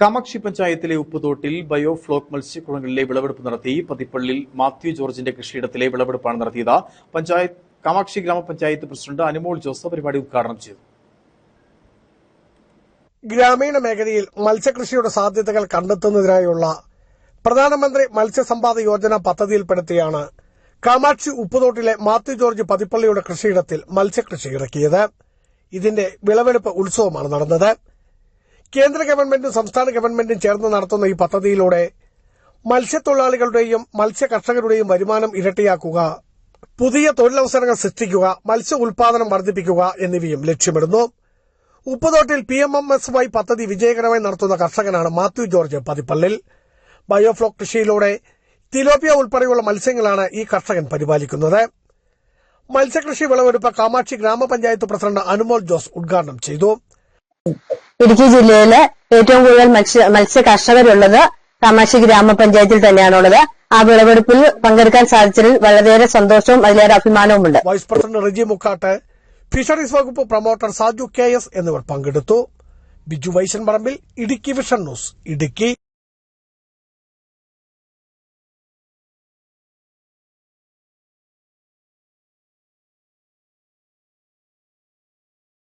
കാമാക്ഷി പഞ്ചായത്തിലെ ഉപ്പുതോട്ടിൽ ബയോഫ്ലോക്ക് മത്സ്യക്കുളങ്ങളിലെ വിളവെടുപ്പ് നടത്തി പതിപ്പള്ളിൽ മാത്യു ജോർജിന്റെ കൃഷിയിടത്തിലെ വിളവെടുപ്പാണ് നടത്തിയത്. പഞ്ചായത്ത് കാമാക്ഷി ഗ്രാമപഞ്ചായത്ത് പ്രസിഡന്റ് അനുമോൾ ജോസഫ് പരിപാടി ഉദ്ഘാടനം ചെയ്തു. ഗ്രാമീണ മേഖലയിൽ മത്സ്യകൃഷിയുടെ സാധ്യതകൾ കണ്ടെത്തുന്നതിനായുള്ള പ്രധാനമന്ത്രി മത്സ്യസമ്പാദ യോജന പദ്ധതിയിൽപ്പെടുത്തിയാണ് കാമാക്ഷി ഉപ്പുതോട്ടിലെ മാത്യു ജോർജ് പതിപ്പള്ളിയുടെ കൃഷിയിടത്തിൽ മത്സ്യകൃഷി ഇറക്കിയത്. ഇതിന്റെ വിളവെടുപ്പ് ഉത്സവമാണ് നടന്നത്. കേന്ദ്ര ഗവൺമെന്റും സംസ്ഥാന ഗവൺമെന്റും ചേർന്ന് നടത്തുന്ന ഈ പദ്ധതിയിലൂടെ മത്സ്യത്തൊഴിലാളികളുടെയും മത്സ്യ കർഷകരുടെയും വരുമാനം ഇരട്ടിയാക്കുക പുതിയ തൊഴിലവസരങ്ങൾ സൃഷ്ടിക്കുക മത്സ്യ ഉൽപാദനം വർദ്ധിപ്പിക്കുക എന്നിവയും ലക്ഷ്യമിടുന്നു. ഉപ്പുതോട്ടിൽ P M M S Y പദ്ധതി വിജയകരമായി നടത്തുന്ന കർഷകനാണ് മാത്യു ജോർജ് പതിപ്പള്ളിൽ. ബയോഫ്ലോക് കൃഷിയിലൂടെ തിലോപ്പിയ ഉൾപ്പെടെയുള്ള മത്സ്യങ്ങളാണ് ഈ കർഷകൻ പരിപാലിക്കുന്നത്. മത്സ്യകൃഷി വിളവെടുപ്പ് കാമാക്ഷി ഗ്രാമപഞ്ചായത്ത് പ്രസിഡന്റ് അനുമോൾ ജോസ് ഉദ്ഘാടനം ചെയ്തു. ഇടുക്കി ജില്ലയിലെ ഏറ്റവും കൂടുതൽ മത്സ്യ മത്സ്യ കർഷകരുള്ളത് കാമാക്ഷി ഗ്രാമപഞ്ചായത്തിൽ തന്നെയാണുള്ളത്. ആ വിളവെടുപ്പിൽ പങ്കെടുക്കാൻ സാധിച്ചതിൽ വളരെയേറെ സന്തോഷവും അതിലേറെ അഭിമാനവുമുണ്ട്. Vice president Riji Mukkattu fisheries വകുപ്പ് പ്രൊമോട്ടർ സാജു കെ എസ് എന്നിവർ പങ്കെടുത്തു. Biju Vaishan Parambil Idukki vision news Idukki.